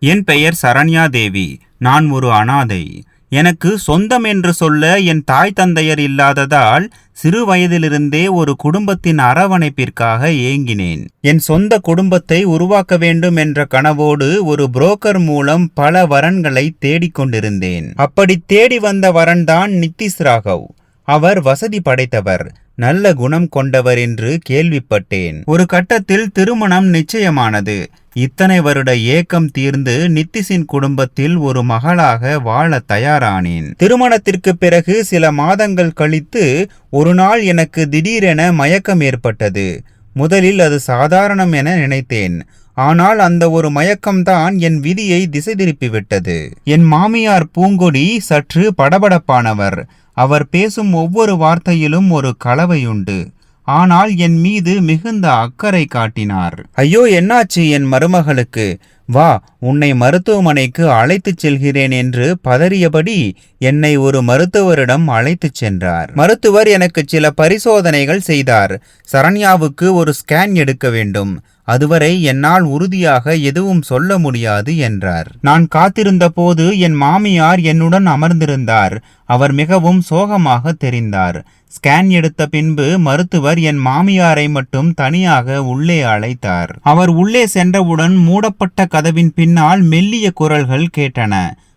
என் பெயர் சரண்யா தேவி. நான் ஒரு அனாதை. எனக்கு சொந்தம் என்று சொல்ல என் தாய் தந்தையர் இல்லாததால் சிறு வயதிலிருந்தே ஒரு குடும்பத்தின் அரவணைப்பிற்காக ஏங்கினேன். என் சொந்த குடும்பத்தை உருவாக்க வேண்டும் என்ற கனவோடு ஒரு புரோக்கர் மூலம் பல வரன்களை தேடிக்கொண்டிருந்தேன். அப்படி தேடி வந்த வரன்தான் நித்திஷ் ராகவ். அவர் வசதி படைத்தவர் நல்ல குணம் கொண்டவர் என்று கேள்விப்பட்டேன். ஒரு கட்டத்தில் திருமணம் நிச்சயமானது. இத்தனை வருட ஏக்கம் தீர்ந்து நித்திஷின் குடும்பத்தில் ஒரு மகளாக வாழ தயாரானேன். திருமணத்திற்கு பிறகு சில மாதங்கள் கழித்து ஒரு நாள் எனக்கு திடீரென மயக்கம் ஏற்பட்டது. முதலில் அது சாதாரணம் என நினைத்தேன். ஆனால் அந்த ஒரு மயக்கம்தான் என் விதியை திசை திருப்பிவிட்டது என் மாமியார் பூங்கொடி சற்று படபடப்பானவர். அவர் பேசும் ஒவ்வொரு வார்த்தையிலும் ஒரு கலவையுண்டு. ஆனால் என் மீது மிகுந்த அக்கறை காட்டினார். ஐயோ என்னாச்சு என் மருமகளுக்கு? வா உன்னை மருத்துவமனைக்கு அழைத்துச் செல்கிறேன் என்று பதறியபடி என்னை ஒரு மருத்துவரிடம் அழைத்துச் சென்றார். மருத்துவர் எனக்கு சில பரிசோதனைகள் செய்தார். சரண்யாவுக்கு ஒரு ஸ்கேன் எடுக்க வேண்டும். அதுவரை என்னால் உறுதியாக எதுவும் சொல்ல முடியாது என்றார். நான் காத்திருந்த போது என் மாமியார் என்னுடன் அமர்ந்திருந்தார். அவர் மிகவும் சோகமாக தெரிந்தார். ஸ்கேன் எடுத்த பின்பு மருத்துவர் என் மாமியாரை மட்டும் தனியாக உள்ளே அழைத்தார். அவர் உள்ளே சென்றவுடன் மூடப்பட்ட கதவின் பின்னால் மெல்லிய குரல்கள் கேட்டன.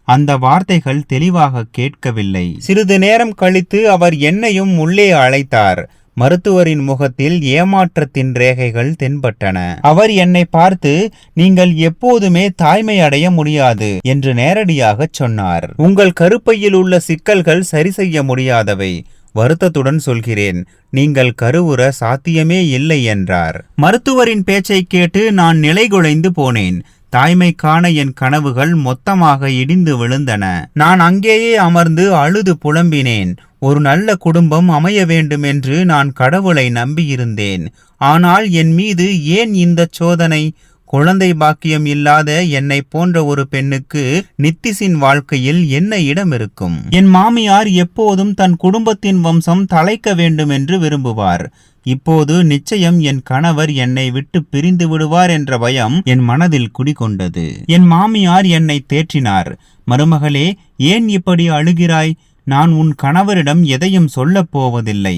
அந்த வார்த்தைகள் தெளிவாக கேட்கவில்லை. சிறிது நேரம் கழித்து அவர் என்னையும் உள்ளே அழைத்தார். மருத்துவரின் முகத்தில் ஏமாற்றத்தின் ரேகைகள் தென்பட்டன. அவர் என்னை பார்த்து நீங்கள் எப்போதுமே தாய்மை அடைய முடியாது என்று நேரடியாக சொன்னார். உங்கள் கருப்பையில் உள்ள சிக்கல்கள் சரி செய்ய முடியாதவை. வருத்தத்துடன் சொல்கிறேன். நீங்கள் கருவுற சாத்தியமே இல்லை என்றார். மருத்துவரின் பேச்சை கேட்டு நான் நிலைகுலைந்து போனேன். தாய்மைக்கான என் கனவுகள் மொத்தமாக இடிந்து விழுந்தன. நான் அங்கேயே அமர்ந்து அழுது புலம்பினேன். ஒரு நல்ல குடும்பம் அமைய வேண்டும் என்று நான் கடவுளை நம்பியிருந்தேன். ஆனால் என் மீது ஏன் இந்த சோதனை? குழந்தை பாக்கியம் இல்லாத என்னை போன்ற ஒரு பெண்ணுக்கு நித்திஷின் வாழ்க்கையில் என்ன இடம் இருக்கும் என் மாமியார் எப்போதும் தன் குடும்பத்தின் வம்சம் தலைக்க வேண்டும் என்று விரும்புவார். இப்போது நிச்சயம் என் கணவர் என்னை விட்டு பிரிந்து விடுவார் என்ற பயம் என் மனதில் குடிகொண்டது. என் மாமியார் என்னை தேற்றினார். மருமகளே ஏன் இப்படி அழுகிறாய்? நான் உன் கணவரிடம் எதையும் சொல்லப் போவதில்லை.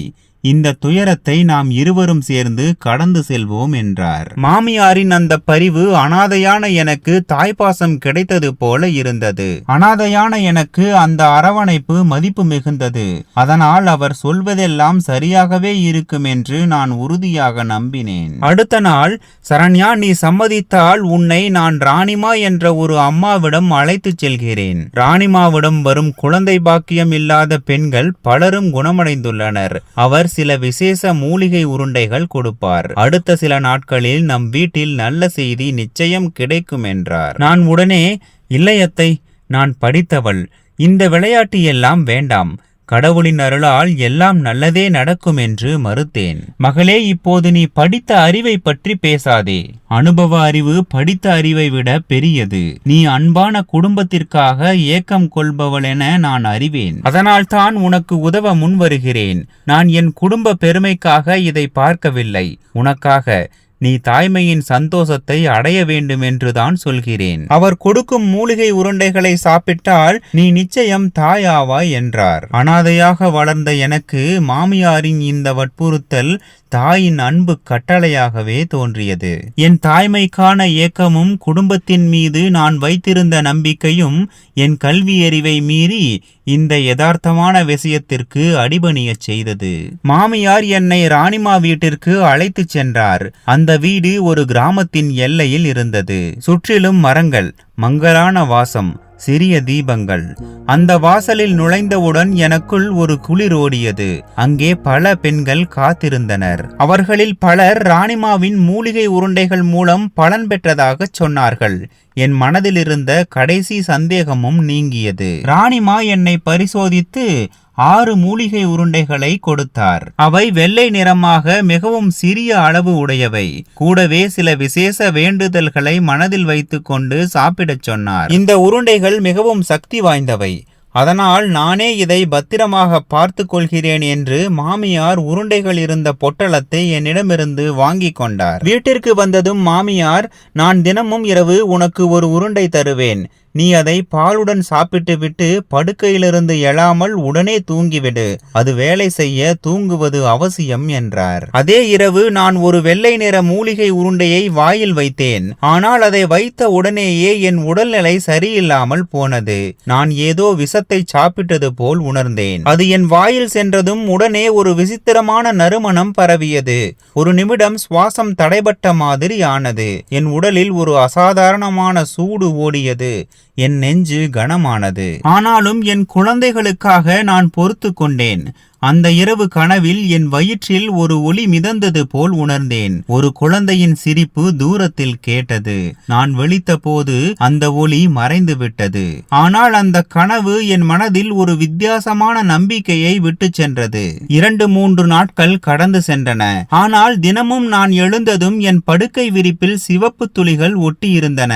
இந்த துயரத்தை நாம் இருவரும் சேர்ந்து கடந்து செல்வோம் என்றார். மாமியாரின் அந்த பரிவு அனாதையான எனக்கு தாய்ப்பாசம் கிடைத்தது போல இருந்தது. அனாதையான எனக்கு அந்த அரவணைப்பு மதிப்பு மிகுந்தது. அதனால் அவர் சொல்வதெல்லாம் சரியாகவே இருக்கும் என்று நான் உறுதியாக நம்பினேன். அடுத்த நாள் சரண்யா நீ சம்மதித்தால் உன்னை நான் ராணிமா என்ற ஒரு அம்மாவிடம் அழைத்துச் செல்கிறேன். ராணிமாவிடம் வரும் குழந்தை பாக்கியம் இல்லாத பெண்கள் பலரும் குணமடைந்துள்ளனர். அவர் சில விசேஷ மூலிகை உருண்டைகள் கொடுப்பார். அடுத்த சில நாட்களில் நம் வீட்டில் நல்ல செய்தி நிச்சயம் கிடைக்கும் என்றார். நான் உடனே இல்லையத்தை நான் படித்தவள். இந்த விளையாட்டு எல்லாம் வேண்டாம். கடவுளின் அருளால் எல்லாம் நல்லதே நடக்கும் என்று மறுத்தேன். மகளே இப்போது நீ படித்த அறிவை பற்றி பேசாதே. அனுபவ அறிவு படித்த அறிவை விட பெரியது. நீ அன்பான குடும்பத்திற்காக ஏக்கம் கொள்பவள் என நான் அறிவேன். அதனால் தான் உனக்கு உதவ முன்வருகிறேன். நான் என் குடும்ப பெருமைக்காக இதை பார்க்கவில்லை. உனக்காக நீ தாய்மையின் சந்தோஷத்தை அடைய வேண்டும் என்றுதான் சொல்கிறேன். அவர் கொடுக்கும் மூலிகை உருண்டைகளை சாப்பிட்டால் நீ நிச்சயம் தாயாவாய் என்றார். அனாதையாக வளர்ந்த எனக்கு மாமியாரின் இந்த வற்புறுத்தல் தாயின் அன்பு கட்டளையாகவே தோன்றியது. என் தாய்மைக்கான ஏக்கமும் குடும்பத்தின் மீது நான் வைத்திருந்த நம்பிக்கையும் என் கல்வியறிவை மீறி இந்த யதார்த்தமான விஷயத்திற்கு அடிபணியச் செய்தது. மாமியார் என்னை ராணிமா வீட்டிற்கு அழைத்துச் சென்றார். அந்த வீடு ஒரு கிராமத்தின் எல்லையில் இருந்தது. சுற்றிலும் மரங்கள் மங்கலான வாசம் சிறிய தீபங்கள். அந்த வாசலில் நுழைந்தவுடன் எனக்குள் ஒரு குளிர் ஓடியது. அங்கே பல பெண்கள் காத்திருந்தனர். அவர்களில் பலர் ராணிமாவின் மூலிகை உருண்டைகள் மூலம் பலன் பெற்றதாக சொன்னார்கள். என் மனதிலிருந்த கடைசி சந்தேகமும் நீங்கியது. ராணிமா என்னை பரிசோதித்து ஆறு மூலிகை உருண்டைகளை கொடுத்தார். அவை வெள்ளை நிறமாக மிகவும் சிறிய அளவு உடையவை. கூடவே சில விசேஷ வேண்டுதல்களை மனதில் வைத்துக்கொண்டு சாப்பிடச் சொன்னார். இந்த உருண்டைகள் மிகவும் சக்தி வாய்ந்தவை. அதனால் நானே இதை பத்திரமாக பார்த்து கொள்கிறேன் என்று மாமியார் உருண்டைகள் இருந்த பொட்டலத்தை என்னிடமிருந்து வாங்கி கொண்டார். வீட்டிற்கு வந்ததும் மாமியார் நான் தினமும் இரவு உனக்கு ஒரு உருண்டை தருவேன். நீ அதை பாலுடன் சாப்பிட்டுவிட்டு படுக்கையிலிருந்து எழாமல் உடனே தூங்கிவிடு. அது வேலை செய்ய தூங்குவது அவசியம் என்றார். அதே இரவு நான் ஒரு வெள்ளை நிற மூலிகை உருண்டையை வாயில் வைத்தேன். ஆனால் அதை வைத்த உடனேயே என் உடல்நிலை சரியில்லாமல் போனது. நான் ஏதோ விஷத்தை சாப்பிட்டது போல் உணர்ந்தேன். அது என் வாயில் சென்றதும் உடனே ஒரு விசித்திரமான நறுமணம் பரவியது. ஒரு நிமிடம் சுவாசம் தடைபட்ட மாதிரி ஆனது. என் உடலில் ஒரு அசாதாரணமான சூடு ஓடியது. என் நெஞ்சு கனமானது. ஆனாலும் என் குழந்தைகளுக்காக நான் பொறுத்து கொண்டேன் அந்த இரவு கனவில் என் வயிற்றில் ஒரு ஒளி மிதந்தது போல் உணர்ந்தேன். ஒரு குழந்தையின் சிரிப்பு தூரத்தில் கேட்டது. நான் வெளித்த போது அந்த ஒளி மறைந்து விட்டது ஆனால் அந்த கனவு என் மனதில் ஒரு வித்தியாசமான நம்பிக்கையை விட்டு சென்றது. இரண்டு மூன்று நாட்கள் கடந்து சென்றன. ஆனால் தினமும் நான் எழுந்ததும் என் படுக்கை விரிப்பில் சிவப்பு துளிகள் ஒட்டியிருந்தன.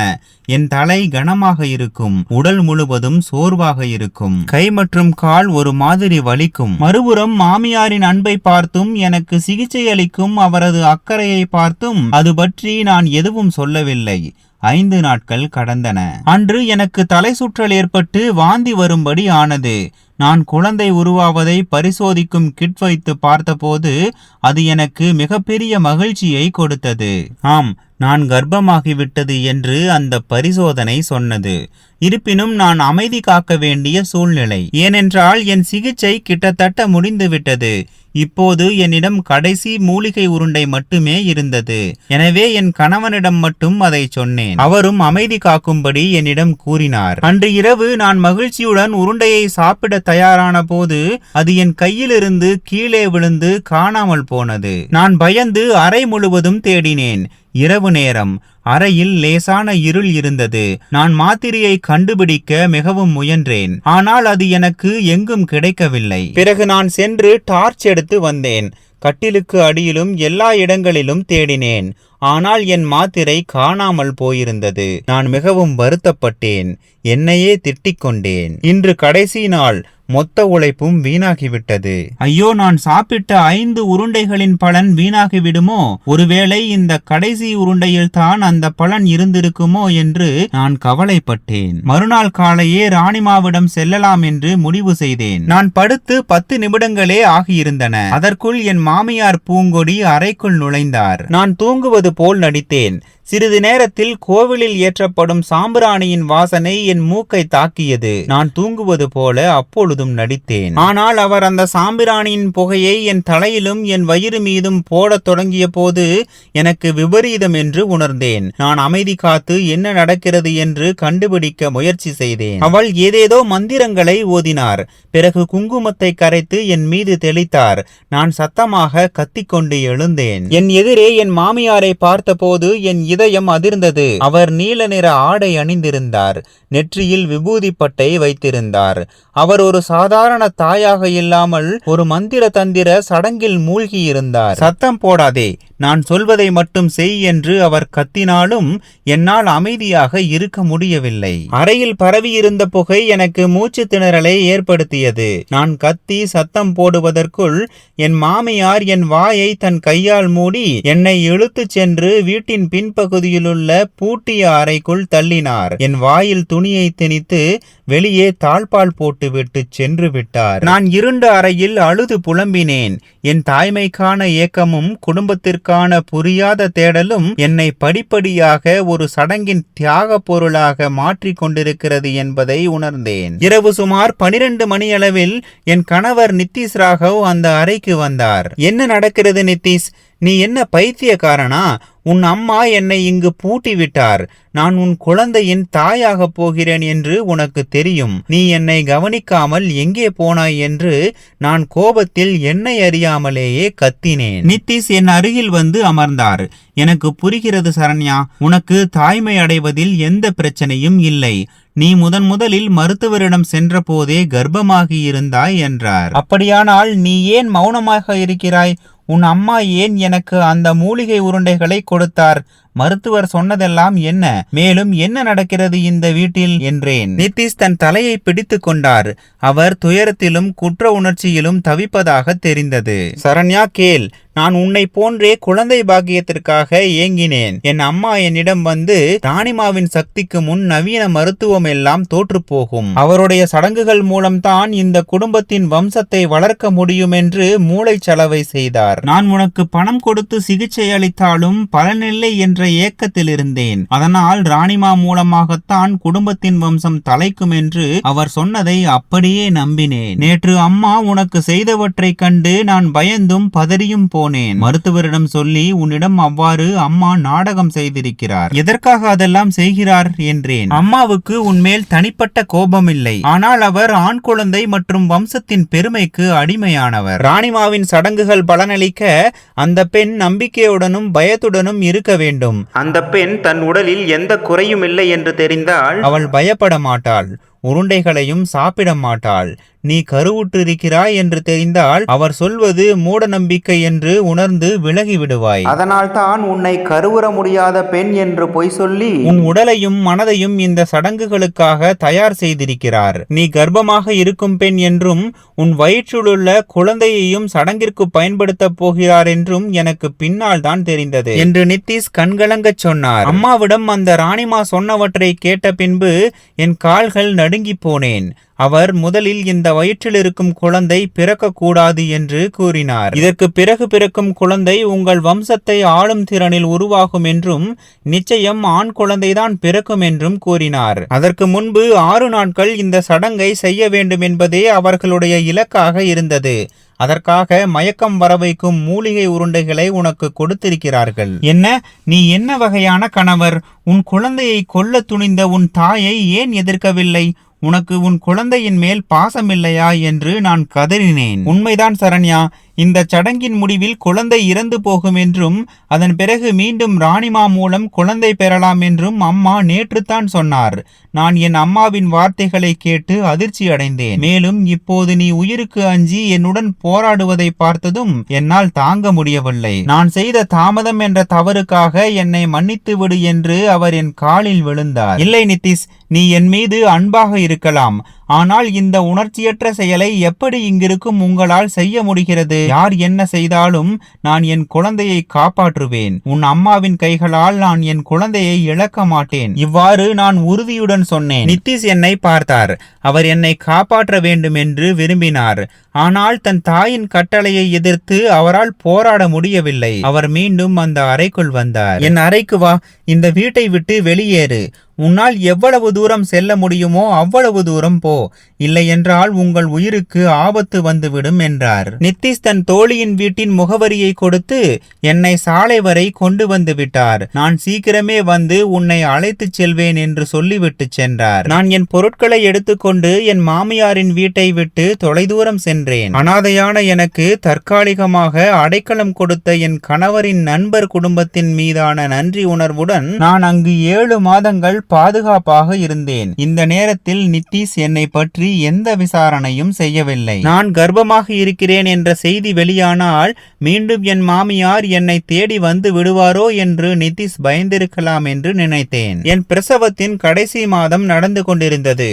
என் தலை கனமாக இருக்கும். உடல் முழுவதும் சோர்வாக இருக்கும். கை மற்றும் கால் ஒரு மாதிரி வலிக்கும். மறுபுறம் மாமியாரின் அன்பை பார்த்தும் எனக்கு சிகிச்சை அளிக்கும் அவரது அக்கறையை பார்த்தும் அது பற்றி நான் எதுவும் சொல்லவில்லை. ஐந்து நாட்கள் கடந்தன. அன்று எனக்கு தலை சுற்றல் ஏற்பட்டு வாந்தி வரும்படி ஆனது. நான் குழந்தை உருவாவதை பரிசோதிக்கும் கிட் வைத்து பார்த்தபோது அது எனக்கு மிகப்பெரிய மகிழ்ச்சியை கொடுத்தது. ஆம் நான் கர்ப்பமாகிவிட்டது என்று அந்த பரிசோதனை சொன்னது. இருப்பினும் நான் அமைதி காக்க வேண்டிய சூழ்நிலை. ஏனென்றால் என் சிகிச்சை கிட்டத்தட்ட முடிந்துவிட்டது. இப்போது என்னிடம் கடைசி மூலிகை உருண்டை மட்டுமே இருந்தது. எனவே என் கணவனிடம் மட்டும் அதை சொன்னேன். அவரும் அமைதி காக்கும்படி என்னிடம் கூறினார். அன்று இரவு நான் மகிழ்ச்சியுடன் உருண்டையை சாப்பிட தயாரான போது அது என் கையிலிருந்து கீழே விழுந்து காணாமல் போனது. நான் பயந்து அறை முழுவதும் தேடினேன். இரவு நேரம். அறையில் லேசான இருள் இருந்தது. நான் மாத்திரையை கண்டுபிடிக்க மிகவும் முயன்றேன். ஆனால் அது எனக்கு எங்கும் கிடைக்கவில்லை. பிறகு நான் சென்று டார்ச் எடுத்து வந்தேன். கட்டிலுக்கு அடியிலும் எல்லா இடங்களிலும் தேடினேன். ஆனால் என் மாத்திரை காணாமல் போயிருந்தது. நான் மிகவும் வருத்தப்பட்டேன். என்னையே திட்டிக் கொண்டேன். இன்று கடைசி நாள். மொத்த உழைப்பும் வீணாகிவிட்டது. ஐயோ நான் சாப்பிட்ட ஐந்து உருண்டைகளின் பலன் வீணாகிவிடுமோ? ஒருவேளை இந்த கடைசி உருண்டையில் தான் அந்த பலன் இருந்திருக்குமோ என்று நான் கவலைப்பட்டேன். மறுநாள் காலையே ராணிமாவிடம் செல்லலாம் என்று முடிவு செய்தேன். நான் படுத்து பத்து நிமிடங்களே ஆகியிருந்தன. அதற்குள் என் மாமியார் பூங்கொடி அறைக்குள் நுழைந்தார். நான் தூங்குவது போல் நடித்தேன். சிறிது நேரத்தில் கோவிலில் ஏற்றப்படும் சாம்பிராணியின் வாசனை என் மூக்கை தாக்கியது. நான் தூங்குவது போல அப்பொழுதும் நடித்தேன். ஆனால் அவர் அந்த சாம்பிராணியின் புகையை என் தலையிலும் என் வயிறு மீதும் போடத் தொடங்கிய போது எனக்கு விபரீதம் என்று உணர்ந்தேன். நான் அமைதி காத்து என்ன நடக்கிறது என்று கண்டுபிடிக்க முயற்சி செய்தேன். அவள் ஏதேதோ மந்திரங்களை ஓதினார். பிறகு குங்குமத்தை கரைத்து என் மீது தெளித்தார். நான் சத்தமாக கத்திக்கொண்டு எழுந்தேன். என் எதிரே என் மாமியாரை பார்த்தபோது என் இதயம் அதிர்ந்தது. அவர் நீல நிற ஆடை அணிந்திருந்தார். நெற்றியில் விபூதி பட்டை வைத்திருந்தார். அவர் ஒரு சாதாரண தாயாக இல்லாமல் ஒரு மந்திர தந்திர சடங்கில் மூழ்கியிருந்தார். சத்தம் போடாதே. நான் சொல்வதை மட்டும் செய் என்று அவர் கத்தினாலும் என்னால் அமைதியாக இருக்க முடியவில்லை. அறையில் பரவியிருந்த புகை எனக்கு மூச்சு திணறலை ஏற்படுத்தியது. நான் கத்தி சத்தம் போடுவதற்குள் என் மாமியார் என் வாயை தன் கையால் மூடி என்னை இழுத்துச் சென்று வீட்டின் பின்பகுதியிலுள்ள பூட்டிய அறைக்குள் தள்ளினார். என் வாயில் துணியை திணித்து வெளியே தாழ்பால் போட்டுவிட்டு சென்று விட்டார் நான் இருண்ட அறையில் அழுது புலம்பினேன். என் தாய்மைக்கான ஏக்கமும் குடும்பத்திற்கான புரியாத தேடலும் என்னை படிப்படியாக ஒரு சடங்கின் தியாக பொருளாக மாற்றிக் கொண்டிருக்கிறது என்பதை உணர்ந்தேன். இரவு சுமார் பனிரெண்டு மணியளவில் என் கணவர் நித்திஷ் ராகவ் அந்த அறைக்கு வந்தார். என்ன நடக்கிறது நித்திஷ்? நீ என்ன பைத்தியக்காரனா? உன் அம்மா என்னை இங்கு பூட்டி விட்டார் நான் உன் குழந்தையின் தாயாகப் போகிறேன் என்று உனக்கு தெரியும். நீ என்னை கவனிக்காமல் எங்கே போனாய் என்று நான் கோபத்தில் என்னை அறியாமலேயே கத்தினேன். நித்திஷ் என் அருகில் வந்து அமர்ந்தார். எனக்கு புரிகிறது சரண்யா உனக்கு தாய்மை அடைவதில் எந்த பிரச்சனையும் இல்லை. நீ முதன் முதலில் மருத்துவரிடம் சென்றபோதே கர்ப்பமாகி இருந்தாய் என்றார். அப்படியானால் நீ ஏன் மௌனமாக இருக்கிறாய்? உன் அம்மா ஏன் எனக்கு அந்த மூலிகை உருண்டைகளை கொடுத்தார்? மருத்துவர் சொன்னதெல்லாம் என்ன? மேலும் என்ன நடக்கிறது இந்த வீட்டில்? என்றேன். நிதிஷ் தன் தலையை பிடித்து கொண்டார். அவர் துயரத்திலும் குற்ற உணர்ச்சியிலும் தவிப்பதாக தெரிந்தது. சரண்யா கேள். நான் உன்னை போன்றே குழந்தை பாக்கியத்திற்காக ஏங்கினேன். என் அம்மா என்னிடம் வந்து ராணிமாவின் சக்திக்கு முன் நவீன மருத்துவம் எல்லாம் தோற்று போகும். அவருடைய சடங்குகள் மூலம்தான் இந்த குடும்பத்தின் வம்சத்தை வளர்க்க முடியும் என்று மூளைச்சலவை செய்தார். நான் உனக்கு பணம் கொடுத்து சிகிச்சை அளித்தாலும் பலனில்லை என்ற ஏக்கத்தில் இருந்தேன் அதனால் ராணிமா மூலமாகத்தான் குடும்பத்தின் வம்சம் தலைக்கும் என்று அவர் சொன்னதை அப்படியே நம்பினேன். நேற்று அம்மா உனக்கு செய்தவற்றைக் கண்டு நான் பயந்தும் பதறியும் போனேன். மருத்துவரிடம் சொல்லி உன்னிடம் அவ்வாறு அம்மா நாடகம் செய்திருக்கிறார். எதற்காக அதெல்லாம் செய்கிறார் என்றேன். அம்மாவுக்கு உன்மேல் தனிப்பட்ட கோபம் இல்லை ஆனால் அவர் ஆண் குழந்தை மற்றும் வம்சத்தின் பெருமைக்கு அடிமையானவர். ராணிமாவின் சடங்குகள் பலனளிக்க அந்த பெண் நம்பிக்கையுடனும் பயத்துடனும் இருக்க வேண்டும். அந்த பெண் தன் உடலில் எந்த குறையும் இல்லை என்று தெரிந்தால் அவள் பயப்பட மாட்டாள். உருண்டைகளையும் சாப்பிட மாட்டாள் நீ கருவுற்றிருக்கிறாய் என்று தெரிந்தால் அவர் சொல்வது மூட நம்பிக்கை என்று உணர்ந்து விலகி விடுவாய் அதனால் தான் உன்னை கருவுற முடியாத பெண் என்று பொய் சொல்லி உன் உடலையும் மனதையும் இந்த சடங்குகளுக்காக தயார் செய்திருக்கிறார். நீ கர்ப்பமாக இருக்கும் பெண் என்றும் உன் வயிற்றிலுள்ள குழந்தையையும் சடங்கிற்கு பயன்படுத்தப் போகிறார் என்றும் எனக்கு பின்னால் தான் தெரிந்தது. என்று நிதிஷ் கண்கலங்கச் சொன்னார். அம்மாவிடம் அந்த ராணிமா சொன்னவற்றை கேட்ட பின்பு என் கால்கள் நடுங்கி போனேன் அவர் முதலில் இந்த வயிற்றில் இருக்கும் குழந்தை பிறக்கக்கூடாது என்று கூறினார். இதற்கு பிறகு பிறக்கும் குழந்தை உங்கள் வம்சத்தை ஆளும் திறனில் உருவாகும் என்றும் நிச்சயம் ஆண் குழந்தைதான் பிறக்கும் என்றும் கூறினார். அதற்கு முன்பு ஆறு நாட்கள் இந்த சடங்கை செய்ய வேண்டும் என்பதே அவர்களுடைய இலக்காக இருந்தது. அதற்காக மயக்கம் வர வைக்கும் மூலிகை உருண்டைகளை உனக்கு கொடுத்திருக்கிறார்கள். என்ன? நீ என்ன வகையான கணவர்? உன் குழந்தையை கொல்ல துணிந்த உன் தாயை ஏன் எதிர்க்கவில்லை? உனக்கு உன் குழந்தையின் மேல் பாசமில்லையா என்று நான் கதறினேன். உண்மைதான் சரண்யா. இந்த சடங்கின் முடிவில் குழந்தை இறந்து போகும் என்றும் அதன் பிறகு மீண்டும் ராணிமா மூலம் குழந்தை பெறலாம் என்றும் அம்மா நேற்றுத்தான் சொன்னார். நான் என் அம்மாவின் வார்த்தைகளை கேட்டு அதிர்ச்சி அடைந்தேன். மேலும் இப்போது நீ உயிருக்கு அஞ்சி என்னுடன் போராடுவதை பார்த்ததும் என்னால் தாங்க முடியவில்லை. நான் செய்த தாமதம் என்ற தவறுக்காக என்னை மன்னித்து விடு என்று அவர் என் காலில் விழுந்தார். இல்லை நிதிஷ் நீ என் மீது அன்பாக இருக்கலாம். ஆனால் இந்த உணர்ச்சியற்ற செயலை எப்படி இங்கிருக்கும் உங்களால் செய்ய முடிகிறது? யார் என்ன செய்தாலும் நான் என் குழந்தையை காப்பாற்றுவேன். உன் அம்மாவின் கைகளால் நான் என் குழந்தையை இழக்க மாட்டேன். இவ்வாறு நான் உறுதியுடன் சொன்னேன். நிதிஷ் என்னை பார்த்தார். அவர் என்னை காப்பாற்ற வேண்டும் என்று விரும்பினார். ஆனால் தன் தாயின் கட்டளையை எதிர்த்து அவரால் போராட முடியவில்லை. அவர் மீண்டும் அந்த அறைக்குள் வந்தார். என் அறைக்கு வா. இந்த வீட்டை விட்டு வெளியேறு. உன்னால் எவ்வளவு தூரம் செல்ல முடியுமோ அவ்வளவு தூரம் போ. இல்லையென்றால் உங்கள் உயிருக்கு ஆபத்து வந்துவிடும் என்றார். நித்திஷ் தன் தோழியின் வீட்டின் முகவரியை கொடுத்து என்னை சாலை வரை கொண்டு வந்து விட்டார். நான் சீக்கிரமே வந்து உன்னை அழைத்துச் செல்வேன் என்று சொல்லிவிட்டு சென்றார். நான் என் பொருட்களை எடுத்துக்கொண்டு என் மாமியாரின் வீட்டை விட்டு தொலைதூரம் சென்றேன். அனாதையான எனக்கு தற்காலிகமாக அடைக்கலம் கொடுத்த என் கணவரின் நண்பர் குடும்பத்தின் மீதான நன்றி உணர்வுடன் நான் அங்கு ஏழு மாதங்கள் பாதுகாப்பாக இருந்தேன். இந்த நேரத்தில் நிதிஷ் என்னை பற்றி எந்த விசாரணையும் செய்யவில்லை. நான் கர்ப்பமாக இருக்கிறேன் என்ற செய்தி வெளியானால் மீண்டும் என் மாமியார் என்னை தேடி வந்து விடுவாரோ என்று நிதிஷ் பயந்திருக்கலாம் என்று நினைத்தேன். என் பிரசவத்தின் கடைசி மாதம் நடந்து கொண்டிருந்தது.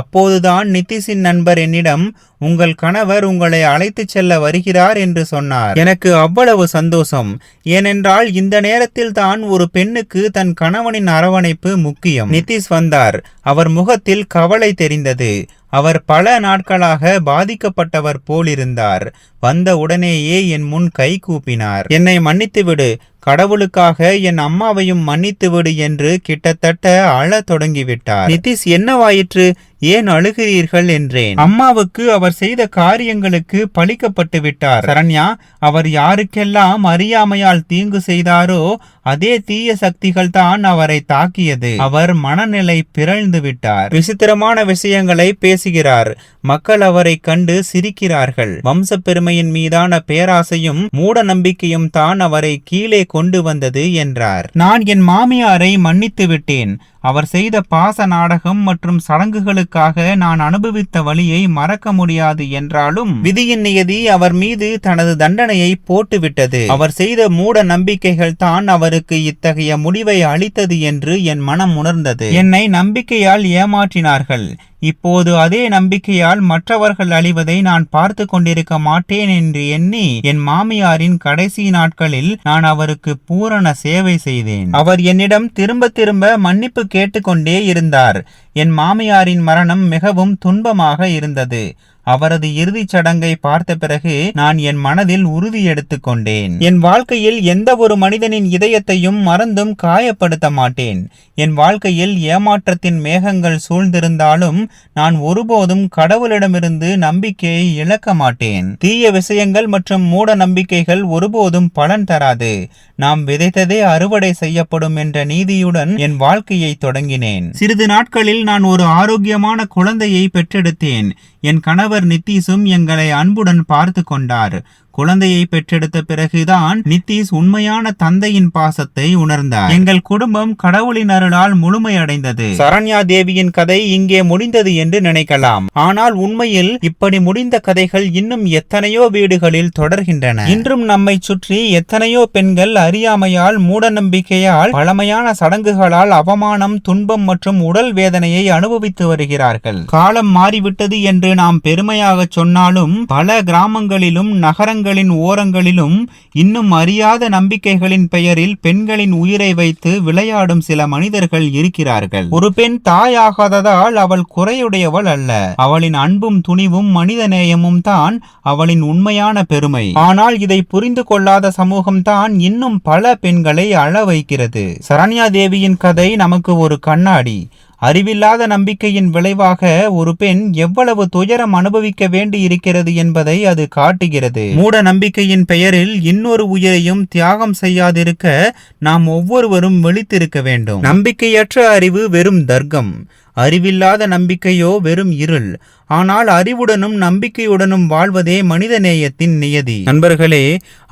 அப்போதுதான் நிதிஷின் நண்பர் என்னிடம் உங்கள் கணவர் உங்களை அழைத்துச் செல்ல வருகிறார் என்று சொன்னார். எனக்கு அவ்வளவு சந்தோஷம். ஏனென்றால் இந்த நேரத்தில் தான் ஒரு பெண்ணுக்கு தன் கணவனின் அரவணைப்பு முக்கியம். நிதிஷ் வந்தார். அவர் முகத்தில் கவலை தெரிந்தது. அவர் பல நாட்களாக பாதிக்கப்பட்டவர் போலிருந்தார். வந்த உடனேயே என் முன் கை கூப்பினார். என்னை மன்னித்துவிடு. கடவுளுக்காக என் அம்மாவையும் மன்னித்துவிடு என்று கிட்டத்தட்ட அழத் தொடங்கிவிட்டார். நிதிஷ் என்னவாயிற்று? ஏன் அழுகிறீர்கள்? என்றேன். அம்மாவுக்கு அவர் செய்த காரியங்களுக்கு பழிக்கப்பட்டு விட்டார் சரண்யா அவர் யாருக்கெல்லாம் அறியாமையால் தீங்கு செய்தாரோ அதே தீய சக்திகள் தான் அவரை தாக்கியது. அவர் மனநிலை பிறழ்ந்து விட்டார். விசித்திரமான விஷயங்களை பேசுகிறார். மக்கள் அவரை கண்டு சிரிக்கிறார்கள். வம்ச பெருமையின் மீதான பேராசையும் மூட நம்பிக்கையும் தான் அவரை கீழே கொண்டு வந்தது என்றார். நான் என் மாமியாரை மன்னித்து விட்டேன். அவர் செய்த பாச நாடகம் மற்றும் சடங்குகளுக்காக நான் அனுபவித்த வழியை மறக்க முடியாது என்றாலும் விதியின் நியதி அவர் மீது தனது தண்டனையை போட்டுவிட்டது. அவர் செய்த மூட நம்பிக்கைகள் தான் அவர் அவருக்கு இத்தகைய முடிவை அளித்தது என்று என் மனம் உணர்ந்தது. என்னை நம்பிக்கையால் ஏமாற்றினார்கள். இப்போது அதே நம்பிக்கையால் மற்றவர்கள் அழிவதை நான் பார்த்து கொண்டிருக்க மாட்டேன் என்று எண்ணி என் மாமியாரின் கடைசி நாட்களில் நான் அவருக்கு பூரண சேவை செய்தேன். அவர் என்னிடம் திரும்ப திரும்ப மன்னிப்பு கேட்டுக்கொண்டே இருந்தார். என் மாமியாரின் மரணம் மிகவும் துன்பமாக இருந்தது. அவரது இறுதிச் சடங்கை பார்த்த பிறகு நான் என் மனதில் உறுதி எடுத்துக் கொண்டேன். என் வாழ்க்கையில் எந்த ஒரு மனிதனின் இதயத்தையும் மறந்தும் காயப்படுத்த மாட்டேன். என் வாழ்க்கையில் ஏமாற்றத்தின் மேகங்கள் சூழ்ந்திருந்தாலும் நான் ஒருபோதும் கடவுளிடமிருந்து நம்பிக்கையை இழக்க மாட்டேன். தீய விஷயங்கள் மற்றும் மூட நம்பிக்கைகள் ஒருபோதும் பலன் தராது. நாம் விதைத்ததே அறுவடை செய்யப்படும் என்ற நீதியுடன் என் வாழ்க்கையை தொடங்கினேன். சிறிது நாட்களில் நான் ஒரு ஆரோக்கியமான குழந்தையை பெற்றெடுத்தேன். என் கணவர் நித்தீஷும் எங்களை அன்புடன் பார்த்து கொண்டார் குழந்தையை பெற்றெடுத்த பிறகுதான் நித்திஷ் உண்மையான தந்தையின் பாசத்தை உணர்ந்தார். எங்கள் குடும்பம் கடவுளின் அருளால் முழுமையடைந்தது. சரண்யா தேவியின் கதை இங்கே முடிந்தது என்று நினைக்கலாம். ஆனால் உண்மையில் இப்படி முடிந்த கதைகள் இன்னும் எத்தனையோ வீடுகளில் தொடர்கின்றன. இன்றும் நம்மை சுற்றி எத்தனையோ பெண்கள் அறியாமையால் மூட நம்பிக்கையால் பழமையான சடங்குகளால் அவமானம் துன்பம் மற்றும் உடல் வேதனையை அனுபவித்து வருகிறார்கள். காலம் மாறிவிட்டது என்று நாம் பெருமையாக சொன்னாலும் பல கிராமங்களிலும் நகரங்கள் நகரங்களின் ஓரங்களிலும் இன்னும் அறியாத நம்பிக்கைகளின் பெயரில் பெண்களின் உயிரை வைத்து விளையாடும் சில மனிதர்கள் இருக்கிறார்கள். ஒரு பெண் தாயாகாததால் அவள் குறையுடையவள் அல்ல. அவளின் அன்பும் துணிவும் மனித நேயமும் தான் அவளின் உண்மையான பெருமை. ஆனால் இதை புரிந்து கொள்ளாத சமூகம் தான் இன்னும் பல பெண்களை அழ வைக்கிறது. சரண்யா தேவியின் கதை நமக்கு ஒரு கண்ணாடி. அறிவில்லாத நம்பிக்கையின் விளைவாக ஒரு பெண் எவ்வளவு துயரம் அனுபவிக்க வேண்டி இருக்கிறது என்பதை அது காட்டுகிறது. மூட நம்பிக்கையின் பெயரில் இன்னொரு உயிரையும் தியாகம் செய்யாதிருக்க நாம் ஒவ்வொருவரும் விழித்திருக்க வேண்டும். நம்பிக்கையற்ற அறிவு வெறும் தர்க்கம். அறிவில்லாத நம்பிக்கையோ வெறும் இருள். ஆனால் அறிவுடனும் நம்பிக்கையுடனும் வாழ்வதே மனித நேயத்தின் நியதி. நண்பர்களே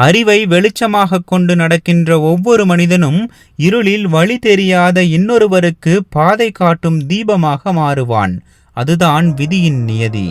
அறிவை வெளிச்சமாக கொண்டு நடக்கின்ற ஒவ்வொரு மனிதனும் இருளில் வழி தெரியாத இன்னொருவருக்கு பாதை காட்டும் தீபமாக மாறுவான். அதுதான் விதியின் நியதி.